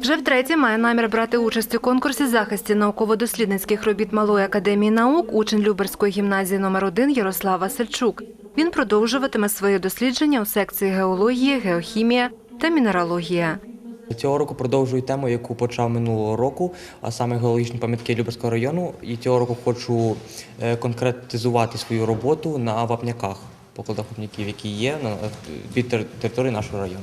Вже втретє має намір брати участь у конкурсі захисті науково-дослідницьких робіт Малої академії наук учень Люберської гімназії номер 1 Ярослав Васильчук. Він продовжуватиме свої дослідження у секції геології, геохімія та мінералогія. Цього року продовжую тему, яку почав минулого року, а саме геологічні пам'ятки Люберського району. І цього року хочу е, конкретизувати свою роботу на вапняках, покладах вапняків, які є на від території нашого району.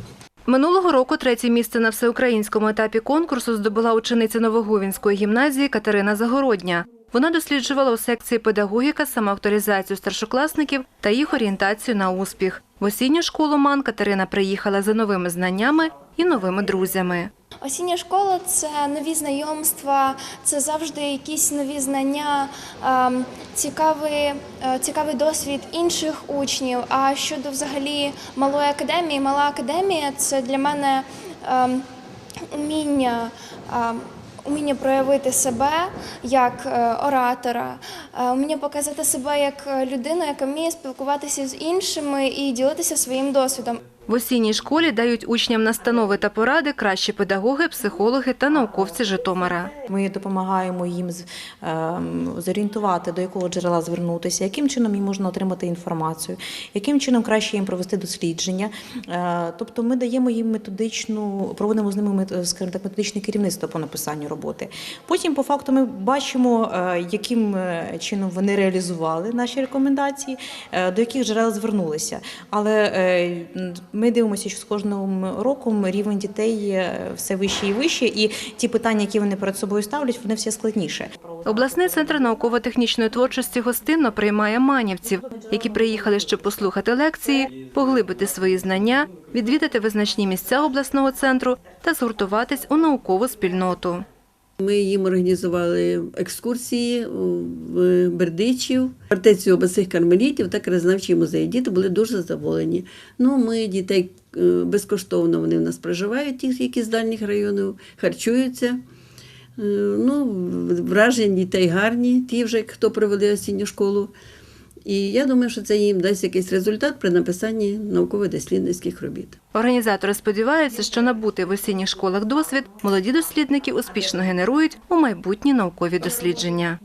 Минулого року третє місце на всеукраїнському етапі конкурсу здобула учениця Новогувінської гімназії Катерина Загородня. Вона досліджувала у секції педагогіка самоавторизацію старшокласників та їх орієнтацію на успіх. В осінню школу МАН Катерина приїхала за новими знаннями і новими друзями. Осіння школа це нові знайомства, це завжди якісь нові знання, цікавий, е, цікавий досвід інших учнів. А щодо взагалі малої академії, мала академія це для мене ем, уміння. ем, Уміння проявити себе як е, оратора, е, уміння показати себе як е, людину, яка вміє спілкуватися з іншими і ділитися своїм досвідом. В осінній школі дають учням настанови та поради кращі педагоги, психологи та науковці Житомира. Ми допомагаємо їм ем, зорієнтувати, до якого джерела звернутися, яким чином їм можна отримати інформацію, яким чином краще їм провести дослідження. Е, Тобто ми даємо їм методичну, проводимо з ними мет- скажімо так, методичне керівництво по написанню роботи. Потім, по факту, ми бачимо, е, яким е, чином вони реалізували наші рекомендації, е, до яких джерел звернулися. Але е, ми дивимося, що з кожним роком рівень дітей все вище і вище, і ті питання, які вони перед собою ставлять, вони все складніше. Обласний центр науково-технічної творчості гостинно приймає манівців, які приїхали, щоб послухати лекції, поглибити свої знання, відвідати визначні місця обласного центру та згуртуватись у наукову спільноту. Ми їм організували екскурсії в Бердичів, фортецю обласних кармелітів та краєзнавчий музей. Діти були дуже задоволені. Ну, ми дітей е, безкоштовно вони в нас проживають, ті, які з дальніх районів, харчуються. Е, Ну, враження дітей гарні, ті вже, хто провели осінню школу. І я думаю, що це їм дасть якийсь результат при написанні науково-дослідницьких робіт. Організатори сподіваються, що набути в осінніх школах досвід молоді дослідники успішно генерують у майбутні наукові дослідження.